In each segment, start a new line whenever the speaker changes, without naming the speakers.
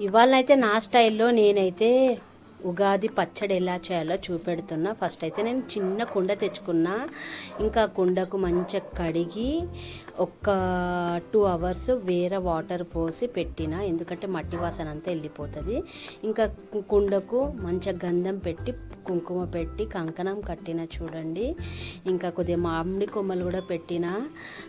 ఇవాళనైతే నా స్టైల్లో నేనైతే ఉగాది పచ్చడి ఎలా చేయాలో చూపెడుతున్నా. ఫస్ట్ అయితే నేను చిన్న కుండ తెచ్చుకున్నా. ఇంకా కుండకు మంచిగా కడిగి ఒక టూ అవర్స్ వేరే వాటర్ పోసి పెట్టిన ఎందుకంటే మట్టి వాసన అంతా వెళ్ళిపోతుంది. ఇంకా కుండకు మంచిగా గంధం పెట్టి కుంకుమ పెట్టి కంకణం కట్టిన చూడండి. ఇంకా కొద్దిగా మామిడి కొమ్మలు కూడా పెట్టిన.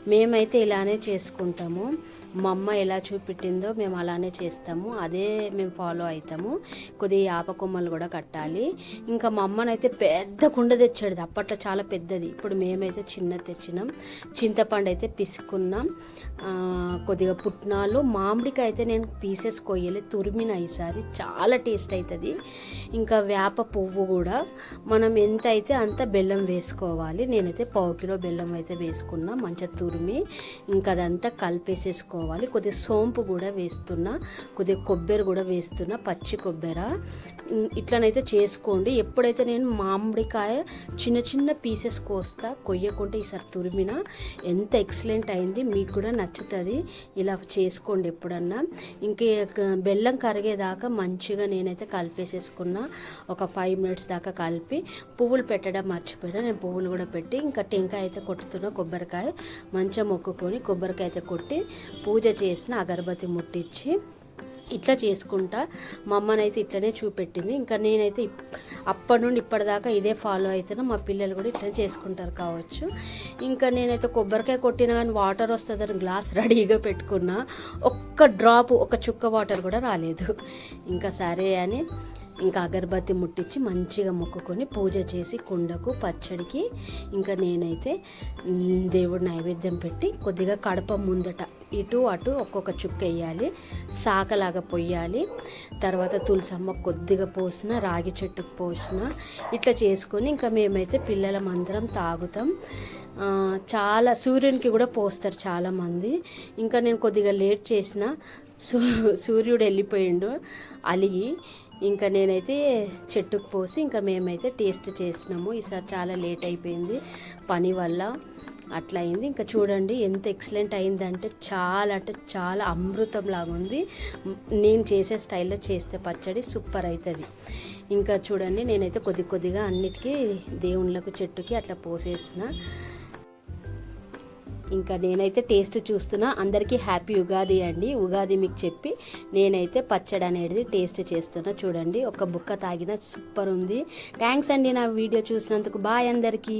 మేమైతే ఇలానే చేసుకుంటాము. మా అమ్మ ఎలా చూపెట్టిందో మేము అలానే చేస్తాము. అదే మేము ఫాలో అవుతాము. కొద్దిగా యాప కొమ్మలు కూడా కట్టాలి. ఇంకా మా అమ్మనైతే పెద్ద కుండ తెచ్చాడు. అప్పట్లో చాలా పెద్దది. ఇప్పుడు మేమైతే చిన్న తెచ్చినాం. చింతపండు అయితే పిసి తీసుకున్నాం. కొద్దిగా పుట్నాలు మామిడికాయ అయితే నేను పీసెస్ కొయ్యలే తురిమిన ఈసారి. చాలా టేస్ట్ అవుతుంది ఇంకా వేప పువ్వు కూడా. మనం ఎంత అయితే అంత బెల్లం వేసుకోవాలి. నేనైతే పావు కిలో బెల్లం అయితే వేసుకున్నా మంచిగా తురిమి. ఇంకా అదంతా కలిపేసేసుకోవాలి. కొద్దిగా సోంపు కూడా వేస్తున్నా కొద్దిగా కొబ్బరి కూడా వేస్తున్నా పచ్చి కొబ్బరి. ఇట్లనైతే చేసుకోండి. ఎప్పుడైతే నేను మామిడికాయ చిన్న చిన్న పీసెస్ కోస్తా కొయ్యకుంటే ఈసారి తురిమిన ఎంత ఎక్సలెంట్ అయింది మీకు కూడా నచ్చుతుంది. ఇలా చేసుకోండి ఎప్పుడన్నా. ఇంకే బెల్లం కరిగేదాకా మంచిగా నేనైతే కలిపేసేసుకున్నా. ఒక ఫైవ్ మినిట్స్ దాకా కలిపి పువ్వులు పెట్టడం మర్చిపోయినా నేను పువ్వులు కూడా పెట్టి ఇంకా టెంకాయ అయితే కొట్టుతున్నా కొబ్బరికాయ. మంచిగా మొక్కుకొని కొబ్బరికాయ అయితే కొట్టి పూజ చేసిన అగరబత్తి ముట్టించి ఇట్లా చేసుకుంటా. మా అమ్మనైతే ఇట్లనే చూపెట్టింది. ఇంకా నేనైతే అప్పటి నుండి ఇప్పటిదాకా ఇదే ఫాలో అవుతున్నా మా పిల్లలు కూడా ఇట్లా చేసుకుంటారు కావచ్చు. ఇంకా నేనైతే కొబ్బరికాయ కొట్టినా కానీ వాటర్ వస్తుందని గ్లాస్ రెడీగా పెట్టుకున్నా. ఒక్క డ్రాప్ ఒక చుక్క వాటర్ కూడా రాలేదు. ఇంకా సరే అని ఇంకా అగరబత్తి ముట్టించి మంచిగా మొక్కుకొని పూజ చేసి కుండకు పచ్చడికి ఇంకా నేనైతే దేవుడు దేవుడి నైవేద్యం పెట్టి కొద్దిగా కడప ముందట ఇటు అటు ఒక్కొక్క చుక్క వేయాలి. సాకలాగా పొయ్యాలి. తర్వాత తులసమ్మ కొద్దిగా పోసిన రాగి చెట్టుకు పోసిన ఇట్లా చేసుకొని ఇంకా మేమైతే పిల్లలం అందరం తాగుతాం. చాలా సూర్యునికి కూడా పోస్తారు చాలామంది. ఇంకా నేను కొద్దిగా లేట్ చేసిన సూ సూర్యుడు వెళ్ళిపోయిండు అలిగి. ఇంకా నేనైతే చెట్టుకు పోసి ఇంకా మేమైతే టేస్ట్ చేసినాము. ఈసారి చాలా లేట్ అయిపోయింది పని వల్ల. అట్లా అయింది ఇంకా చూడండి ఎంత ఎక్సలెంట్ అయిందంటే చాలా అంటే చాలా అమృతం లాగా ఉంది. నేను చేసే స్టైల్లో చేస్తే పచ్చడి సూపర్ అవుతుంది ఇంకా చూడండి నేనైతే కొద్ది కొద్దిగా అన్నిటికీ దేవుళ్ళకు చెట్టుకి అట్లా పోసేసిన. ఇంకా నేనైతే టేస్ట్ చూస్తున్నా. అందరికీ హ్యాపీ ఉగాది అండి. ఉగాది మీకు చెప్పి నేనైతే పచ్చడి అనేది టేస్ట్ చేస్తున్నా. చూడండి ఒక బుక్క తాగిన సూపర్ ఉంది. థ్యాంక్స్ అండి నా వీడియో చూసినందుకు. బాయ్ అందరికీ.